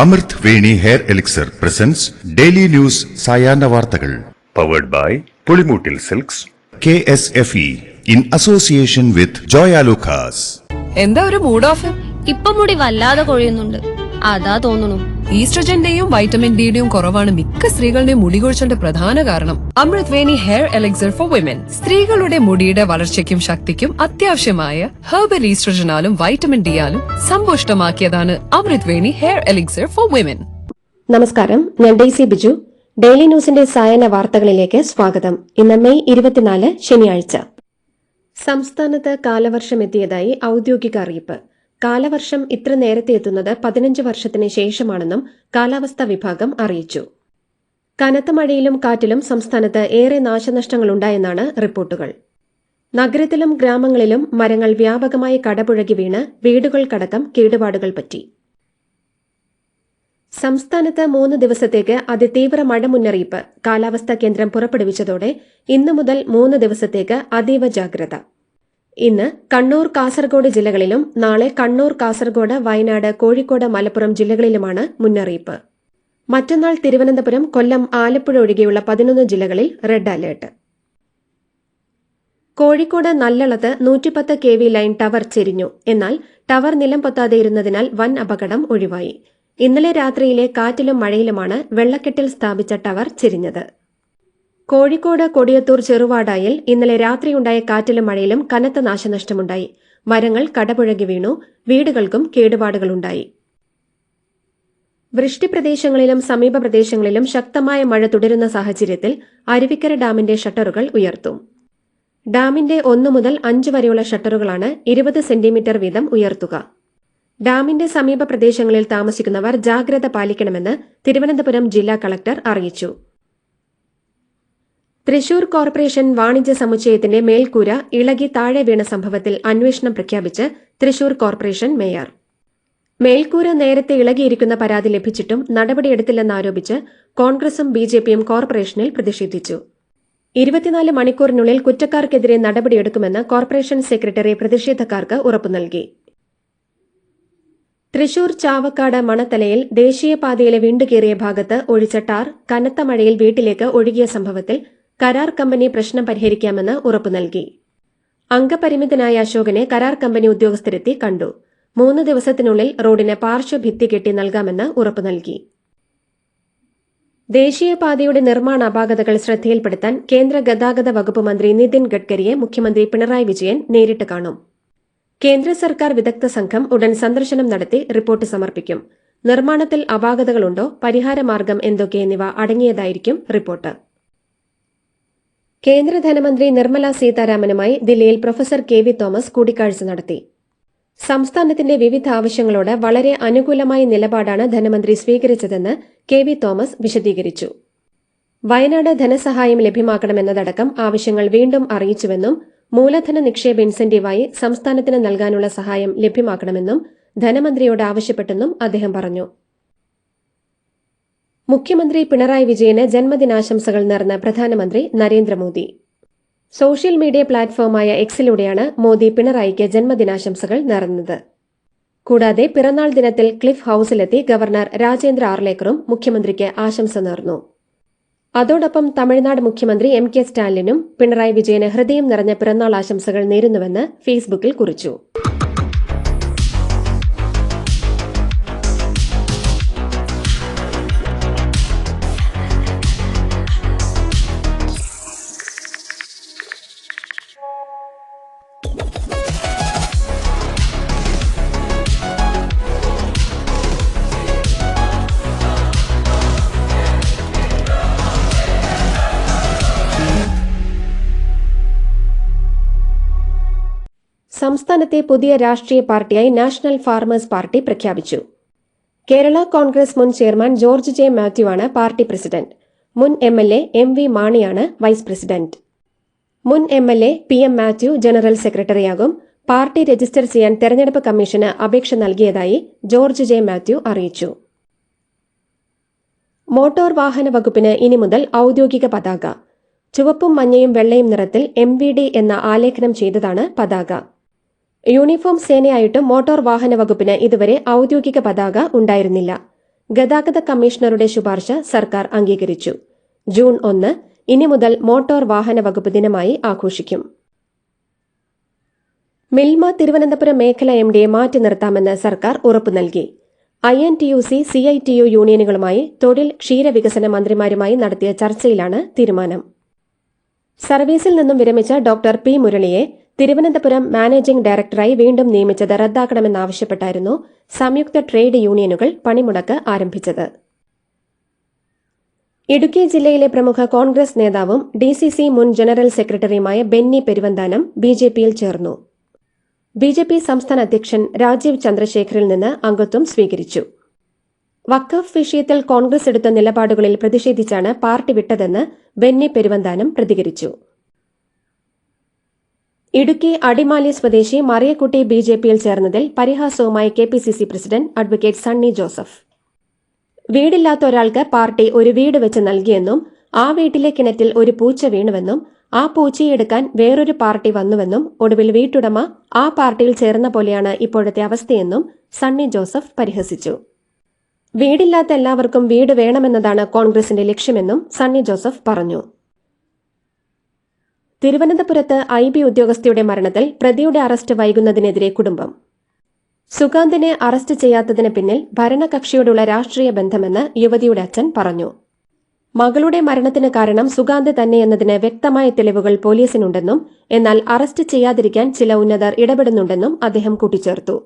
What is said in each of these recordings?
Amrut Veni hair elixir presents daily news സായാഹ്ന വാർത്തകൾ. Powered by Pulimoottil silks K S F E in association with Joyalukkas എന്താ ഒരു mood off? ഇപ്പം മുടി വല്ലാതെ കൊഴിയുന്നുണ്ട്. അതാ തോന്നുന്നു. ഈസ്ട്രജന്റെയും വൈറ്റമിൻ ഡിയുടെയും കുറവാണ് മിക്ക സ്ത്രീകളുടെയും മുടി കൊഴിച്ചിലിന്റെ പ്രധാന കാരണം. Amrut Veni hair elixir for women. സ്ത്രീകളുടെ മുടിയുടെ വളർച്ചയ്ക്കും ശക്തിക്കും അത്യാവശ്യമായ ഹെർബൽ ഈസ്ട്രജനാലും വൈറ്റമിൻ ഡിയാലും സമ്പുഷ്ടമാക്കിയതാണ് അമൃത് Veni hair elixir for women. നമസ്കാരം. ഞാൻ ഡെയ്സി ബിജു. ഡെയിലി ന്യൂസിന്റെ സായന വാർത്തകളിലേക്ക് സ്വാഗതം. ഇന്ന് മെയ് ഇരുപത്തിനാല് ശനിയാഴ്ച. സംസ്ഥാനത്ത് കാലവർഷം എത്തിയതായി ഔദ്യോഗിക അറിയിപ്പ്. കാലവർഷം ഇത്ര നേരത്തെ എത്തുന്നത് പതിനഞ്ച് വർഷത്തിന് ശേഷമാണെന്നും കാലാവസ്ഥാ വിഭാഗം അറിയിച്ചു. കനത്ത മഴയിലും കാറ്റിലും സംസ്ഥാനത്ത് ഏറെ നാശനഷ്ടങ്ങളുണ്ടായെന്നാണ് റിപ്പോർട്ടുകൾ. നഗരത്തിലും ഗ്രാമങ്ങളിലും മരങ്ങൾ വ്യാപകമായി കടപുഴകി വീണ് വീടുകൾക്കടക്കം കേടുപാടുകൾ പറ്റി. സംസ്ഥാനത്ത് മൂന്ന് ദിവസത്തേക്ക് അതിതീവ്ര മഴ മുന്നറിയിപ്പ് കാലാവസ്ഥാ കേന്ദ്രം പുറപ്പെടുവിച്ചതോടെ ഇന്നു മുതൽ മൂന്ന് ദിവസത്തേക്ക് അതീവ ജാഗ്രത. ഇന്ന് കണ്ണൂർ കാസർഗോഡ് ജില്ലകളിലും നാളെ കണ്ണൂർ കാസർഗോഡ് വയനാട് കോഴിക്കോട് മലപ്പുറം ജില്ലകളിലുമാണ് മുന്നറിയിപ്പ്. മറ്റന്നാൾ തിരുവനന്തപുരം കൊല്ലം ആലപ്പുഴ ഒഴികെയുള്ള പതിനൊന്ന് ജില്ലകളിൽ റെഡ് അലേർട്ട്. കോഴിക്കോട് നല്ലളത്ത് നൂറ്റിപ്പത്ത് കെ വി ലൈൻ ടവർ ചെരിഞ്ഞു. എന്നാൽ ടവർ നിലം പൊത്താതെ ഇരുന്നതിനാൽ വൻ അപകടം ഒഴിവായി. ഇന്നലെ രാത്രിയിലെ കാറ്റിലും മഴയിലുമാണ് വെള്ളക്കെട്ടിൽ സ്ഥാപിച്ച ടവർ ചെരിഞ്ഞത്. കോഴിക്കോട് കൊടിയത്തൂർ ചെറുവാടായിൽ ഇന്നലെ രാത്രിയുണ്ടായ കാറ്റിലും മഴയിലും കനത്ത നാശനഷ്ടമുണ്ടായി. മരങ്ങൾ കടപുഴകി വീണു. വീടുകൾക്കും കേടുപാടുകളുണ്ടായി. വൃഷ്ടിപ്രദേശങ്ങളിലും സമീപ പ്രദേശങ്ങളിലും ശക്തമായ മഴ തുടരുന്ന സാഹചര്യത്തിൽ അരുവിക്കര ഡാമിന്റെ ഷട്ടറുകൾ ഉയർത്തും. ഡാമിന്റെ ഒന്നു മുതൽ അഞ്ച് വരെയുള്ള ഷട്ടറുകളാണ് ഇരുപത് സെന്റിമീറ്റർ വീതം ഉയർത്തുക. ഡാമിന്റെ സമീപ പ്രദേശങ്ങളിൽ താമസിക്കുന്നവർ ജാഗ്രത പാലിക്കണമെന്ന് തിരുവനന്തപുരം ജില്ലാ കളക്ടർ അറിയിച്ചു. തൃശൂർ കോർപ്പറേഷൻ വാണിജ്യ സമുച്ചയത്തിന്റെ മേൽക്കൂര ഇളകി താഴെ വീണ സംഭവത്തിൽ അന്വേഷണം പ്രഖ്യാപിച്ച് തൃശൂർ കോർപ്പറേഷൻ മേയർ. മേൽക്കൂര നേരത്തെ ഇളകിയിരിക്കുന്ന പരാതി ലഭിച്ചിട്ടും നടപടിയെടുത്തില്ലെന്നാരോപിച്ച് കോൺഗ്രസും ബി ജെ പിയും കോർപ്പറേഷനിൽ പ്രതിഷേധിച്ചു. ഇരുപത്തിനാല് മണിക്കൂറിനുള്ളിൽ കുറ്റക്കാർക്കെതിരെ നടപടിയെടുക്കുമെന്ന് കോർപ്പറേഷൻ സെക്രട്ടറി പ്രതിഷേധക്കാർക്ക് ഉറപ്പു നൽകി. തൃശൂർ ചാവക്കാട് മണത്തലയിൽ ദേശീയപാതയിലെ വീണ്ടുകേറിയ ഭാഗത്ത് ഒഴിച്ച ടാർ കനത്ത മഴയിൽ വീട്ടിലേക്ക് ഒഴുകിയ സംഭവത്തിൽ കരാർ കമ്പനി പ്രശ്നം പരിഹരിക്കാമെന്ന് ഉറപ്പു നൽകി. അംഗപരിമിതനായ അശോകനെ കരാർ കമ്പനി ഉദ്യോഗസ്ഥരെത്തി കണ്ടു. മൂന്ന് ദിവസത്തിനുള്ളിൽ റോഡിന് പാർശ്വഭിത്തി കെട്ടി നൽകാമെന്ന് ഉറപ്പു നൽകി. ദേശീയപാതയുടെ നിർമ്മാണ അപാകതകൾ ശ്രദ്ധയിൽപ്പെടുത്താൻ കേന്ദ്ര ഗതാഗത വകുപ്പ് മന്ത്രി നിതിൻ ഗഡ്കരിയെ മുഖ്യമന്ത്രി പിണറായി വിജയൻ നേരിട്ട് കാണും. കേന്ദ്ര സർക്കാർ വിദഗ്ധ സംഘം ഉടൻ സന്ദർശനം നടത്തി റിപ്പോർട്ട് സമർപ്പിക്കും. നിർമ്മാണത്തിൽ അപാകതകളുണ്ടോ പരിഹാരമാർഗം എന്തൊക്കെ എന്നിവ അടങ്ങിയതായിരിക്കും റിപ്പോർട്ട്. കേന്ദ്ര ധനമന്ത്രി നിർമ്മല സീതാരാമനുമായി ദില്ലിയിൽ പ്രൊഫസർ കെ വി തോമസ് കൂടിക്കാഴ്ച നടത്തി. സംസ്ഥാനത്തിന്റെ വിവിധ ആവശ്യങ്ങളോട് വളരെ അനുകൂലമായ നിലപാടാണ് ധനമന്ത്രി സ്വീകരിച്ചതെന്ന് കെ വി തോമസ് വിശദീകരിച്ചു. വയനാട് ധനസഹായം ലഭ്യമാക്കണമെന്നതടക്കം ആവശ്യങ്ങൾ വീണ്ടും അറിയിച്ചുവെന്നും മൂലധന നിക്ഷേപ ഇൻസെന്റീവായി സംസ്ഥാനത്തിന് നൽകാനുള്ള സഹായം ലഭ്യമാക്കണമെന്നും ധനമന്ത്രിയോട് ആവശ്യപ്പെട്ടെന്നും അദ്ദേഹം പറഞ്ഞു. മുഖ്യമന്ത്രി പിണറായി വിജയന് ജന്മദിനാശംസകൾ നേർന്ന് പ്രധാനമന്ത്രി നരേന്ദ്രമോദി. സോഷ്യൽ മീഡിയ പ്ലാറ്റ്ഫോമായ എക്സിലൂടെയാണ് മോദി പിണറായിക്ക് ജന്മദിനാശംസകൾ നേർന്നത്. കൂടാതെ പിറന്നാൾ ദിനത്തിൽ ക്ലിഫ് ഹൌസിലെത്തി ഗവർണർ രാജേന്ദ്ര ആർലേക്കറും മുഖ്യമന്ത്രിക്ക് ആശംസ നേർന്നു. അതോടൊപ്പം തമിഴ്നാട് മുഖ്യമന്ത്രി എം കെ സ്റ്റാലിനും പിണറായി വിജയന് ഹൃദയം നിറഞ്ഞ പിറന്നാൾ ആശംസകൾ നേരുന്നുവെന്ന് ഫേസ്ബുക്കിൽ കുറിച്ചു. സംസ്ഥാനത്തെ പുതിയ രാഷ്ട്രീയ പാർട്ടിയായി നാഷണൽ ഫാർമേഴ്സ് പാർട്ടി പ്രഖ്യാപിച്ചു. കേരള കോൺഗ്രസ് മുൻ ചെയർമാൻ ജോർജ് ജെ ആണ് പാർട്ടി പ്രസിഡന്റ്. മുൻ M L A M V മാണിയാണ് vice president. മുൻ M L A P M Mathew general സെക്രട്ടറിയാകും. Party register ചെയ്യാൻ തെരഞ്ഞെടുപ്പ് കമ്മീഷന് അപേക്ഷ നൽകിയതായി ജോർജ് ജെ മാത്യു അറിയിച്ചു. മോട്ടോർ വാഹന വകുപ്പിന് ഇനി മുതൽ ഔദ്യോഗിക പതാക. ചുവപ്പും മഞ്ഞയും വെള്ളയും നിറത്തിൽ എം എന്ന ആലേഖനം ചെയ്തതാണ് പതാക. യൂണിഫോം സേനയായിട്ട് മോട്ടോർ വാഹന വകുപ്പിന് ഇതുവരെ ഔദ്യോഗിക പതാക ഉണ്ടായിരുന്നില്ല. ഗതാഗത കമ്മീഷണറുടെ ശുപാർശ സർക്കാർ അംഗീകരിച്ചു. ജൂൺ ഒന്ന് ഇനി മുതൽ മോട്ടോർ വാഹന വകുപ്പ് ദിനമായി ആഘോഷിക്കും. മിൽമ തിരുവനന്തപുരം മേഖല എം ഡിയെ മാറ്റി നിർത്താമെന്ന് സർക്കാർ ഉറപ്പു നൽകി. I N T U C C I T U യൂണിയനുകളുമായി തൊഴിൽ ക്ഷീരവികസന മന്ത്രിമാരുമായി നടത്തിയ ചർച്ചയിലാണ് തീരുമാനം. സർവീസിൽ നിന്നും വിരമിച്ച ഡോക്ടർ പി മുരളിയെ തിരുവനന്തപുരം മാനേജിംഗ് ഡയറക്ടറായി വീണ്ടും നിയമിച്ചത് റദ്ദാക്കണമെന്നാവശ്യപ്പെട്ടായിരുന്നു സംയുക്ത ട്രേഡ് യൂണിയനുകൾ പണിമുടക്ക് ആരംഭിച്ചത്. ഇടുക്കി ജില്ലയിലെ പ്രമുഖ കോൺഗ്രസ് നേതാവും ഡി സി സി മുൻ ജനറൽ സെക്രട്ടറിയുമായ ബെന്നി പെരുവന്താനം ബി ജെ പിയിൽ ചേർന്നു. ബി ജെ പി സംസ്ഥാന അധ്യക്ഷൻ രാജീവ് ചന്ദ്രശേഖറിൽ നിന്ന് അംഗത്വം സ്വീകരിച്ചു. വഖഫ് വിഷയത്തിൽ കോൺഗ്രസ് എടുത്ത നിലപാടുകളിൽ പ്രതിഷേധിച്ചാണ് പാർട്ടി വിട്ടതെന്ന് ബെന്നി പെരുവന്താനം പ്രതികരിച്ചു. ഇടുക്കി അടിമാലി സ്വദേശി മറിയക്കുട്ടി ബി ജെ പിയിൽ ചേർന്നതിൽ പരിഹാസവുമായി K P C C president advocate Sunny Joseph. വീടില്ലാത്ത ഒരാൾക്ക് പാർട്ടി ഒരു വീട് വെച്ച് നൽകിയെന്നും ആ വീട്ടിലെ കിണറ്റിൽ ഒരു പൂച്ച വീണുവെന്നും ആ പൂച്ചയെടുക്കാൻ വേറൊരു പാർട്ടി വന്നുവെന്നും ഒടുവിൽ വീട്ടുടമ ആ പാർട്ടിയിൽ ചേർന്ന പോലെയാണ് ഇപ്പോഴത്തെ അവസ്ഥയെന്നും സണ്ണി ജോസഫ് പരിഹസിച്ചു. വീടില്ലാത്ത എല്ലാവർക്കും വീട് വേണമെന്നതാണ് കോൺഗ്രസിന്റെ ലക്ഷ്യമെന്നും സണ്ണി ജോസഫ് പറഞ്ഞു. തിരുവനന്തപുരത്ത് ഐ ബി ഉദ്യോഗസ്ഥയുടെ മരണത്തിൽ പ്രതിയുടെ അറസ്റ്റ് വൈകുന്നതിനെതിരെ കുടുംബം. സുകാന്തിനെ അറസ്റ്റ് ചെയ്യാത്തതിന് പിന്നിൽ ഭരണകക്ഷിയോടുള്ള രാഷ്ട്രീയ ബന്ധമെന്ന് യുവതിയുടെ അച്ഛൻ പറഞ്ഞു. മകളുടെ മരണത്തിന് കാരണം സുഗാന്ത് തന്നെയെന്നതിന് വ്യക്തമായ തെളിവുകൾ പോലീസിനുണ്ടെന്നും എന്നാൽ അറസ്റ്റ് ചെയ്യാതിരിക്കാൻ ചില ഉന്നതർ ഇടപെടുന്നുണ്ടെന്നും അദ്ദേഹം കൂട്ടിച്ചേർത്തു.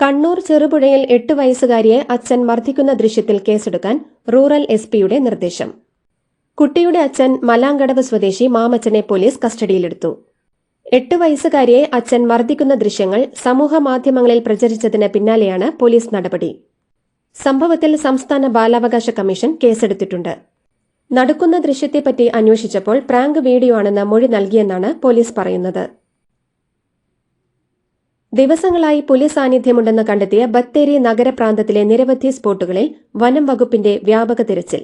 കണ്ണൂർ ചെറുപുഴയിൽ എട്ട് വയസ്സുകാരിയെ അച്ഛൻ മർദ്ദിക്കുന്ന ദൃശ്യത്തിൽ കേസെടുക്കാൻ റൂറൽ എസ് നിർദ്ദേശം. കുട്ടിയുടെ അച്ഛൻ മലാങ്കടവ് സ്വദേശി മാമച്ചനെ പോലീസ് കസ്റ്റഡിയിലെടുത്തു. എട്ട് വയസ്സുകാരിയെ അച്ഛൻ മർദ്ദിക്കുന്ന ദൃശ്യങ്ങൾ സമൂഹ മാധ്യമങ്ങളിൽ പ്രചരിച്ചതിന് പിന്നാലെയാണ് പോലീസ് നടപടി. സംഭവത്തിൽ സംസ്ഥാന ബാലാവകാശ കമ്മീഷൻ കേസെടുത്തിട്ടുണ്ട്. നടക്കുന്ന ദൃശ്യത്തെപ്പറ്റി അന്വേഷിച്ചപ്പോൾ പ്രാങ്ക് വീഡിയോ ആണെന്ന് മൊഴി നൽകിയെന്നാണ് പോലീസ് പറയുന്നത്. ദിവസങ്ങളായി പോലീസ് സാന്നിധ്യമുണ്ടെന്ന് കണ്ടെത്തിയ ബത്തേരി നഗരപ്രാന്തത്തിലെ നിരവധി സ്പോട്ടുകളിൽ വനം വകുപ്പിന്റെ വ്യാപക തിരച്ചിൽ.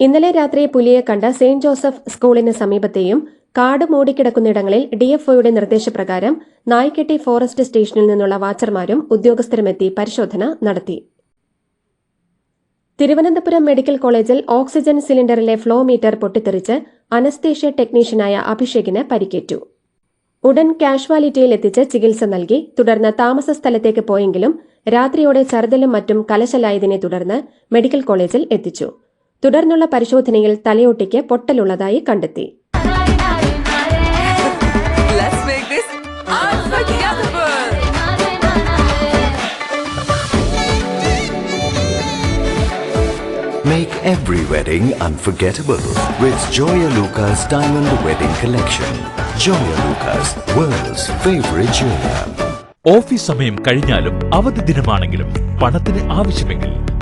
ഇന്നലെ രാത്രി പുലിയെ കണ്ട സെയിന്റ് ജോസഫ് സ്കൂളിന് സമീപത്തെയും കാട് മൂടിക്കിടക്കുന്നിടങ്ങളിൽ ഡിഎഫ്ഒയുടെ നിർദ്ദേശപ്രകാരം നായ്ക്കെട്ടി ഫോറസ്റ്റ് സ്റ്റേഷനിൽ നിന്നുള്ള വാച്ചർമാരും ഉദ്യോഗസ്ഥരുമെത്തി പരിശോധന നടത്തി. തിരുവനന്തപുരം മെഡിക്കൽ കോളേജിൽ ഓക്സിജൻ സിലിണ്ടറിലെ ഫ്ലോ മീറ്റർ പൊട്ടിത്തെറിച്ച് അനസ്തേഷ്യ ടെക്നീഷ്യനായ അഭിഷേകിന് പരിക്കേറ്റു. ഉടൻ കാഷ്വാലിറ്റിയിൽ എത്തിച്ച് ചികിത്സ നൽകി തുടർന്ന് താമസ സ്ഥലത്തേക്ക് പോയെങ്കിലും രാത്രിയോടെ ചറുതലും മറ്റും കലശലായതിനെ തുടർന്ന് മെഡിക്കൽ കോളേജിൽ എത്തിച്ചു. തുടർന്നുള്ള പരിശോധനയിൽ തലയോട്ടിക്ക് പൊട്ടലുള്ളതായി കണ്ടെത്തി Let's make this unforgettable. Make every wedding unforgettable with Joya Lucas Diamond Wedding Collection. Joya Lucas, world's favorite jeweler. Office സമയം കഴിഞ്ഞാലും അവധി ദിനമാണെങ്കിലും പണത്തിന് ആവശ്യമെങ്കിൽ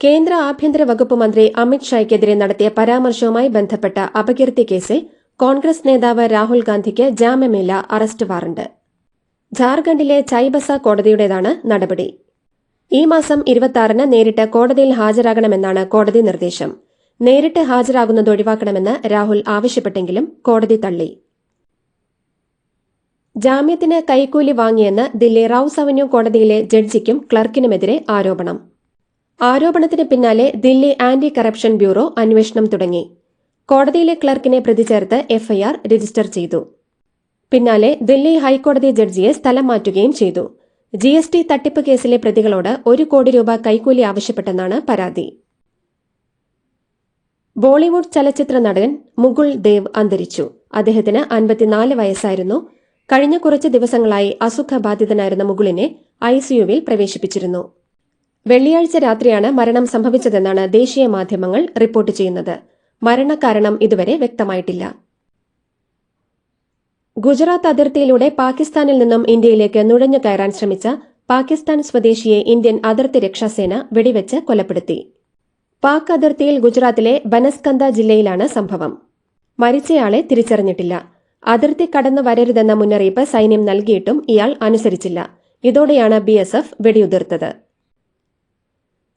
കേന്ദ്ര ആഭ്യന്തര വകുപ്പ് മന്ത്രി അമിത് ഷായ്ക്കെതിരെ നടത്തിയ പരാമർശവുമായി ബന്ധപ്പെട്ട അപകീർത്തി കേസിൽ കോൺഗ്രസ് നേതാവ് രാഹുൽ ഗാന്ധിക്ക് ജാമ്യമില്ല അറസ്റ്റ് വാറണ്ട്. ജാർഖണ്ഡിലെ ചൈബസ കോടതിയുടേതാണ് നടപടി. ഈ മാസം ഇരുപത്തിയാറിന് നേരിട്ട് കോടതിയിൽ ഹാജരാകണമെന്നാണ് കോടതി നിർദ്ദേശം. നേരിട്ട് ഹാജരാകുന്നത് ഒഴിവാക്കണമെന്ന് രാഹുൽ ആവശ്യപ്പെട്ടെങ്കിലും കോടതി തള്ളി. ജാമ്യത്തിന് കൈക്കൂലി വാങ്ങിയെന്ന് ദില്ലി റൌസ് അവന്യൂ കോടതിയിലെ ജഡ്ജിക്കും ക്ലർക്കിനുമെതിരെ ആരോപണം. ആരോപണത്തിന് പിന്നാലെ ദില്ലി ആന്റി കറപ്ഷൻ ബ്യൂറോ അന്വേഷണം തുടങ്ങി. കോടതിയിലെ ക്ലർക്കിനെ പ്രതി ചേർത്ത് എഫ്ഐആർ രജിസ്റ്റർ ചെയ്തു. പിന്നാലെ ദില്ലി ഹൈക്കോടതി ജഡ്ജിയെ സ്ഥലം മാറ്റുകയും ചെയ്തു. ജി എസ് ടി തട്ടിപ്പ് കേസിലെ പ്രതികളോട് ഒരു കോടി രൂപ കൈക്കൂലി ആവശ്യപ്പെട്ടെന്നാണ് പരാതി. ബോളിവുഡ് ചലച്ചിത്ര നടൻ മുകുൾ ദേവ് അന്തരിച്ചു. അദ്ദേഹത്തിന് അൻപത്തിനാല് വയസ്സായിരുന്നു. കഴിഞ്ഞ കുറച്ച് ദിവസങ്ങളായി അസുഖബാധിതനായിരുന്ന മുകുളിനെ ഐസിയുവിൽ പ്രവേശിപ്പിച്ചിരുന്നു. വെള്ളിയാഴ്ച രാത്രിയാണ് മരണം സംഭവിച്ചതെന്നാണ് ദേശീയ മാധ്യമങ്ങൾ റിപ്പോർട്ട് ചെയ്യുന്നത്. മരണകാരണം ഇതുവരെ വ്യക്തമായിട്ടില്ല. ഗുജറാത്ത് അതിർത്തിയിലൂടെ പാകിസ്ഥാനിൽ നിന്നും ഇന്ത്യയിലേക്ക് നുഴഞ്ഞു കയറാൻ ശ്രമിച്ച പാകിസ്ഥാൻ സ്വദേശിയെ ഇന്ത്യൻ അതിർത്തി രക്ഷാസേന വെടിവെച്ച് കൊലപ്പെടുത്തി. പാക് അതിർത്തിയിൽ ഗുജറാത്തിലെ ബനസ്കന്ദ ജില്ലയിലാണ് സംഭവം. മരിച്ചയാളെ തിരിച്ചറിഞ്ഞിട്ടില്ല. അതിർത്തി കടന്നു വരരുതെന്ന മുന്നറിയിപ്പ് സൈന്യം നൽകിയിട്ടും ഇയാൾ അനുസരിച്ചില്ല. ഇതോടെയാണ് ബിഎസ്എഫ് എസ് വെടിയുതിർത്തത്.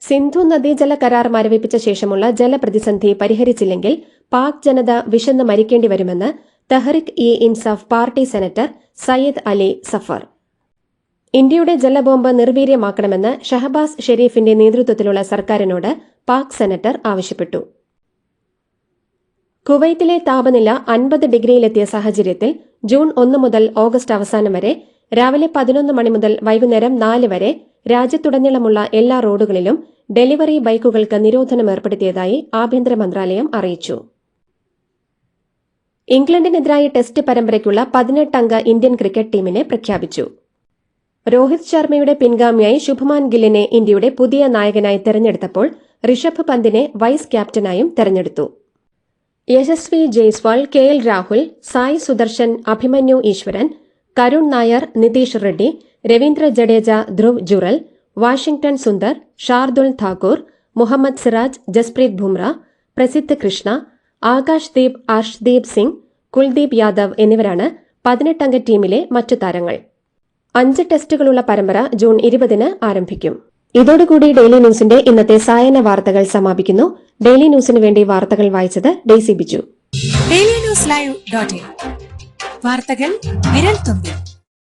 സിന്ധു നദീജല കരാർ മരവിപ്പിച്ച ശേഷമുള്ള ജലപ്രതിസന്ധി പരിഹരിച്ചില്ലെങ്കിൽ പാക് ജനത വിശന്ന് മരിക്കേണ്ടി വരുമെന്ന് തെഹറിക് ഇ ഇൻസാഫ് പാർട്ടി സെനറ്റർ സയ്യിദ് അലി സഫർ. ഇന്ത്യയുടെ ജലബോംബ് നിർവീര്യമാക്കണമെന്ന് ഷഹബാസ് ഷെരീഫിന്റെ നേതൃത്വത്തിലുള്ള സർക്കാരിനോട് പാക് സെനറ്റർ ആവശ്യപ്പെട്ടു. കുവൈത്തിലെ താപനില അൻപത് ഡിഗ്രിയിലെത്തിയ സാഹചര്യത്തിൽ ജൂൺ ഒന്ന് മുതൽ ഓഗസ്റ്റ് അവസാനം വരെ രാവിലെ പതിനൊന്ന് മണി മുതൽ വൈകുന്നേരം നാല് വരെ രാജ്യത്തുടനീളമുള്ള എല്ലാ റോഡുകളിലും ഡെലിവറി ബൈക്കുകൾക്ക് നിരോധനം ഏർപ്പെടുത്തിയതായി ആഭ്യന്തര മന്ത്രാലയം അറിയിച്ചു. ഇംഗ്ലണ്ടിനെതിരായ ടെസ്റ്റ് പരമ്പരയ്ക്കുള്ള പതിനെട്ടംഗ ഇന്ത്യൻ ക്രിക്കറ്റ് ടീമിനെ പ്രഖ്യാപിച്ചു. രോഹിത് ശർമ്മയുടെ പിൻഗാമിയായി ശുഭ്മാൻ ഗില്ലിനെ ഇന്ത്യയുടെ പുതിയ നായകനായി തെരഞ്ഞെടുത്തപ്പോൾ ഋഷഭ് പന്തിനെ വൈസ് ക്യാപ്റ്റനായും തെരഞ്ഞെടുത്തു. Yashasvi Jaiswal K L Rahul Sai Sudharsan Abhimanyu Easwaran Karun Nair Nitish Reddy Ravindra Jadeja Dhruv Jurel Washington Sundar Shardul Thakur Mohammed Siraj Jasprit Bumrah Prasidh Krishna Akash Deep Arshdeep Singh Kuldeep Yadav എന്നിവരാണ് പതിനെട്ടംഗ ടീമിലെ മറ്റു താരങ്ങൾ. അഞ്ച് ടെസ്റ്റുകളുള്ള പരമ്പര June ഇരുപതിന് ആരംഭിക്കും. ഇതോടുകൂടി ഡെയിലി ന്യൂസിന്റെ ഇന്നത്തെ സായന വാർത്തകൾ സമാപിക്കുന്നു. ഡെയിലി ന്യൂസിന് വേണ്ടി വാർത്തകൾ വായിച്ചത് Daisy Biju. Daily news live വാർത്തകൾ വിരൽ തുമ്പിൽ